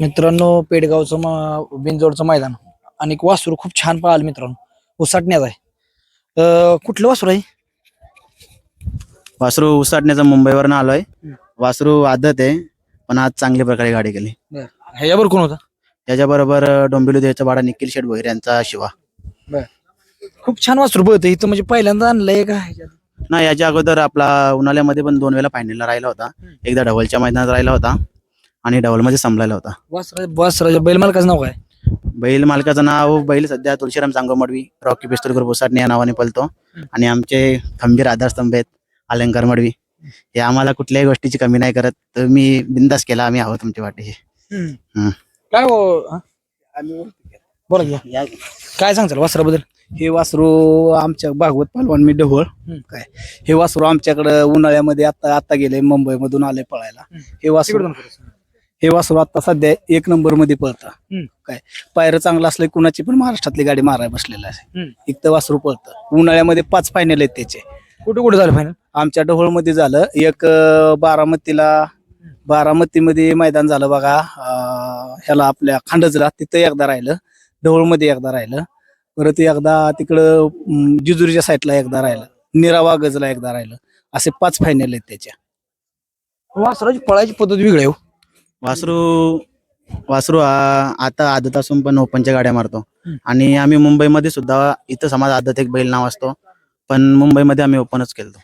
मित्रांनो पेडगावचं बिनजोडचं मैदान. आणि वासरू खूप छान पळालं मित्रांनो. उसाटण्यात आहे. कुठलं वासरू आहे? वासरू उसाटण्याचा मुंबईवरनं आलोय. वासरू आदत आहे पण आज चांगल्या प्रकारे गाडी केली. ह्याच्यावर कोण होता? त्याच्याबरोबर डोंबिवली देवचा बाडा निखिल शेठ भोईर यांचा शिवा. खूप छान वासरू पळतं इथं म्हणजे पहिल्यांदा आणलंय का? नाही याच्या अगोदर आपला उन्हाळ्यामध्ये पण दोन वेळा फायनलला राहिला होता. एकदा ढवलच्या मैदानात राहिला होता. आणि ढवलमध्ये संपलेला होता वासरा वासराच्या बैल मालकाचं नाव काय बैल मालकाचं नाव बैल सध्या तुळशीराम चांगोमडवी रॉकी पिस्तूलकर बोसाटणे या नावाने पलतो आणि आमचे खंबीर आधारस्तंभ आहेत अलंकार मडवी हे आम्हाला कुठल्याही गोष्टीची कमी नाही करत तर मी बिंदास केला आम्ही आहोत तुमच्या वाटेशी हम्म. काय हो? बोला की. काय सांगचाल वासराबद्दल हे वासरू आमच्या भागवत पालवान मी ढवळ हम्म. काय हे वासरू आमच्याकडं उन्हाळ्यामध्ये आता आता गेले मुंबईमधून आले पळायला. हे वासरू तिकडून. हे वासरू आता सध्या एक नंबरमध्ये पळतं. काय? पायरं चांगलं असलं कुणाची पण महाराष्ट्रातली गाडी मारायला बसलेलं आहे. एक तर वासरू पळतं. उन्हाळ्यामध्ये पाच फायनल आहेत त्याचे. कुठे कुठे झालं फायनल आमच्या ढवळमध्ये झालं. एक बारामतीला बारामतीमध्ये मैदान झालं बघा. ह्याला आपल्या खांडजला तिथं एकदा राहिलं. ढवळमध्ये एकदा राहिलं. परत एकदा तिकडं जिजुरीच्या साईडला एकदा राहिलं. निरावा गजला एकदा राहिलं. असे पाच फायनल आहेत त्याच्या. वासराची पळायची पद्धत वेगळी आहे हो. वासरू वासरू हा आता आदत असून पण ओपनच्या गाड्या मारतो. आणि आम्ही मुंबईमध्ये सुद्धा इथं समाज आदत एक बैल नाव असतो. पण मुंबईमध्ये आम्ही ओपनच केलतो.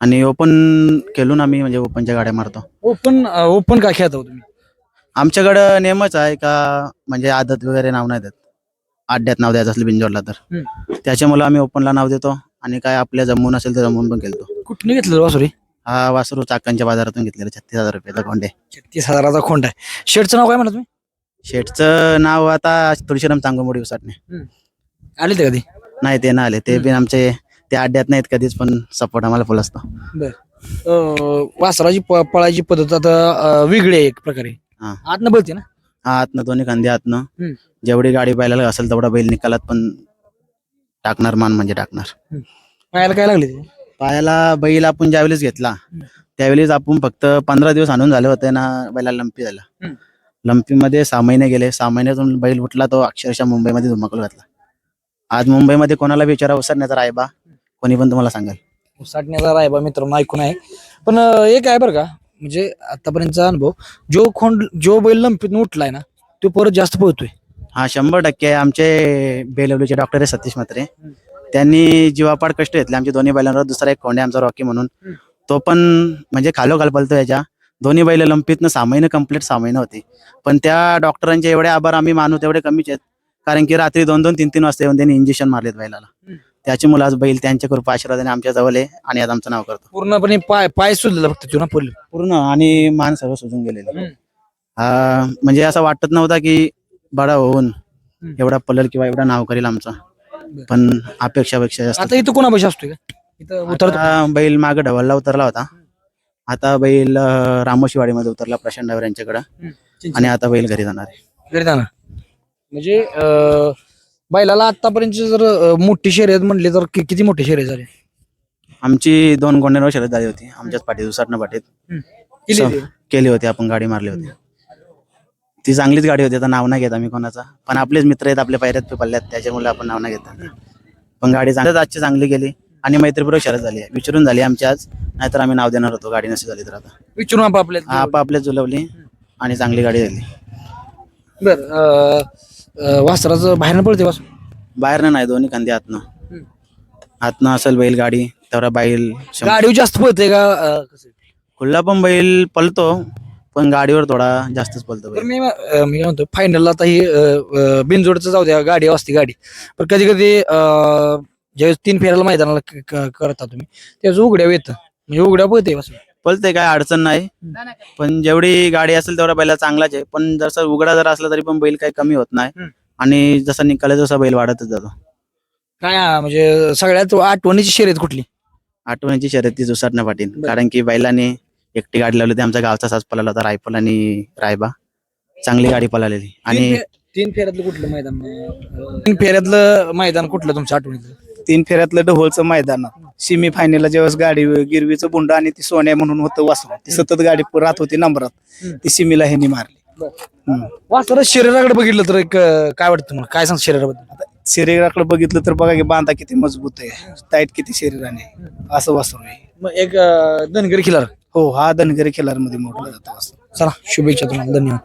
आणि ओपन खेळून आम्ही म्हणजे ओपनच्या गाड्या मारतो. ओपन ओपन काय खेळता हो तुम्ही? आमच्याकडं नेमच आहे का म्हणजे आदत वगैरे नाव नाही देत. आड्यात नाव द्यायचं असलं बिंजोडला तर. त्याच्यामुळे आम्ही ओपनला नाव देतो. आणि काय आपल्या जमून असेल तर जमून पण खेळतो. कुठने घेतलं वासरू? हे? वासरू चाकांच्या बाजारातून घेतलेला छत्तीस हजार रुपयाचा कोंडे छत्तीस हजाराचा खोंड आहे. शेडचं नाव काय म्हणा तुम्ही? शेठचं नाव आता तुळशीराम चांगोमोडी उसाटणे. आले ते कधी? नाही ते ना आले. ते बिन आमचे ते अड्ड्यात नाहीत कधीच पण सपोर्ट आम्हाला फुल असतो. अं, वासराची प- पळायची पद्धत आता अं, वेगळी आहे एक प्रकारे. हा. आतनं बोलते ना? हा आतनं दोन्ही खांदे आतनं. हम्म. जेवढी गाडी पाहायला असेल तेवढा बैल निकालात पण टाकणार मान म्हणजे टाकणार. पायाला काय लागले ते? पायाला बैल आपण ज्यावेळेस घेतला त्यावेळेस आपण फक्त पंधरा दिवस आणून झाले होते ना बैला लंपी झाला. हम्म. लंपीमध्ये सहा महिने गेले. सहा महिन्यातून बैल उठला तो अक्षरशः मुंबईमध्ये धुमाकूल घातला. आज मुंबईमध्ये कोणाला विचारा उसरण्याचा रायबा कोणी पण तुम्हाला सांगेल. साठण्याचा रायबा मित्रांनो ऐकून आहे. पण एक आहे बरं का? म्हणजे आतापर्यंतचा अनुभव जो खोंड जो बैल लंपीतून उठलाय ना तो परत जास्त पळतोय. हा शंभर टक्के आमचे बेलवलीचे डॉक्टर आहे सतीश म्हात्रे. त्यांनी जीवापाड कष्ट घेतले आमच्या दोन्ही बैलांवर दुसरा एक कोंडे आमचा रॉकी म्हणून. तो पण म्हणजे खालोखाल पलतो याच्या दोन्ही बैल लंपीतनं सहा महिने कंप्लीट सहा महिने होती पण त्या डॉक्टरांचे एवढे आभार आम्ही मानू तेवढे कमीच आहेत कारण की रात्री दोन दोन तीन तीन वाजता येऊन त्यांनी इंजेक्शन मारलेत बैलाला. त्याची मुलं आज बैल त्यांच्या कृपा आशीर्वादाने आमच्या जवळ आहे आणि आज आमचं नाव करतो पूर्णपणे पाय पाय सुजलेला फक्त तो ना पडलं पूर्ण आणि मान सर्व सुजून गेलेले. हा म्हणजे असं वाटत नव्हता की बडा होऊन. एवढा पलल किंवा एवढा नाव करेल आमचा. पण अपेक्षापेक्षा जास्त. आता इथं कोणापाशी असतोय का? इथं उतरतो आता बैल माग ढवळला उतरला होता. आता बैल अं, रामोशीवाडीमध्ये उतरला प्रशांत डावर यांच्याकडं. आणि आता बैल घरी जाणार आहे. घरी जाणार. म्हणजे अं, बैलाला आतापर्यंत जर अं, मोठी शर्यत म्हणली तर कि- किती मोठी शर्यत झाली? आमची दोन गोंड्यांवर शर्यत झाली होती. आमच्याच पाठीत दुसऱ्या पाठीत. केली स- होती? केली होती. आपण गाडी मारली होती. ती चांगलीच गाडी होती आता नाव नाही घेत आम्ही कोणाचा. पण आपलेच मित्र आहेत आपल्या पायऱ्यात पे पडल्यात त्याच्यामुळे आपण नाव नाही घेत. पण गाडी चांगली आजची चांगली गेली आणि मैत्रीपूर्वक शरद झाली आहे. विचारून झाली आमची आज नाहीतर आम्ही नाव देणार होतो गाडी नसती झाली तर आता. विचारून आपल्या आप जुलवली आणि चांगली गाडी झाली. बर वासराचं बाहेर पडते वासर? बाहेरनं नाही दोन्ही खांदे आतनं. आतनं असेल बैल गाडी तेवढा बैल गाडीवर जास्त पळते का? खुल्ला पण बैल पलतो पण गाडीवर थोडा जास्तच पलतो तर बैल मी अं, मी काय म्हणतो फायनलला आता ही बिनजोडचं जाऊ द्या गाडी असते गाडी. पण कधी कधी ज्यावेळेस तीन फेऱ्याला मैदानाला क- क- करता तुम्ही त्यावेळेस उघड्या येतं. म्हणजे उघड्या पळते वासर पलते काय अडचण नाही. पण जेवढी गाडी असेल तेवढा बैला चांगलाच आहे. पण जसं उघडा जर असला तरी पण बैल काही कमी होत नाही. आणि जसा निकाला तसा बैल वाढतच जातो. काय म्हणजे सगळ्यात आठवणीची शर्यत कुठली? आठवण्याची शर्यती जुसाटण्या पाटील. बरं. कारण की बैलाने एकटी गाडी लावली होती. आमच्या गावचा साज पळाला होता रायफल आणि रायबा. चांगली गाडी पळालेली. आणि तीन फेऱ्यातलं कुठलं मैदान? तीन फेऱ्यातलं मैदान कुठलं तुमच्या आठवणीतलं तीन फेऱ्यातलं ढोळचं मैदान. सिमी फायनलला ज्यावेळेस गाडी गिरवीचं बुंड आणि ती सोन्या म्हणून होतं वासरू. ती सतत गाडी राहत होती नंबरात. ती सिमीला ह्यांनी मारली. हम्म. वासरा शरीराकडे बघितलं तर एक अं, काय वाटतं मला काय सांग शरीराबद्दल? शरीराकडे बघितलं तर बघा की बांधा किती मजबूत आहे. टाईट किती शरीराने. आहे. असं वासरू आहे. मग एक अं, धनगरी खिलार. हो हा धनगरी खिलार मोडला जातो असं. चला शुभेच्छा तुम्हाला. धन्यवाद.